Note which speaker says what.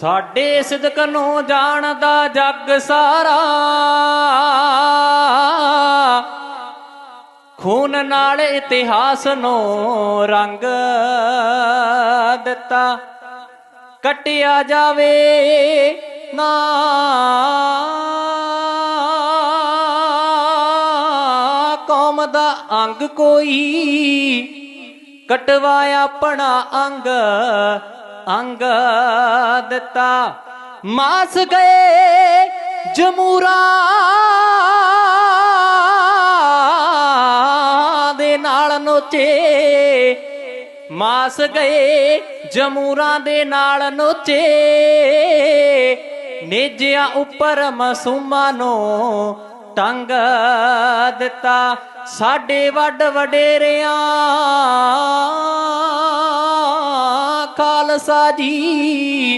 Speaker 1: ਸਾਡੇ ਸਿਦਕ ਨੂੰ ਜਾਣਦਾ ਜੱਗ ਸਾਰਾ। ਖੂਨ ਨਾਲ ਇਤਿਹਾਸ ਨੂੰ ਰੰਗ ਦਿੱਤਾ। ਕਟਿਆ ਜਾਵੇ ਨਾ। ਕੌਮ ਦਾ ਅੰਗ ਕੋਈ ਕਟਵਾ ਆਪਣਾ ਅੰਗ ਅੰਗ ਦਿੱਤਾ। ਮਾਸ ਗਏ ਜਮੂਰਾ ਦੇ ਨਾਲ ਨੋਚੇ। ਮਾਸ ਗਏ ਜਮੂਰਾਂ ਦੇ ਨਾਲ ਨੋਚੇ। ਨੇਜਿਆਂ ਉੱਪਰ ਮਾਸੂਮਾਂ ਨੂੰ ਟੰਗ ਦਿੱਤਾ। ਸਾਡੇ ਵੱਡ ਵਡੇਰਿਆਂ लाल साधी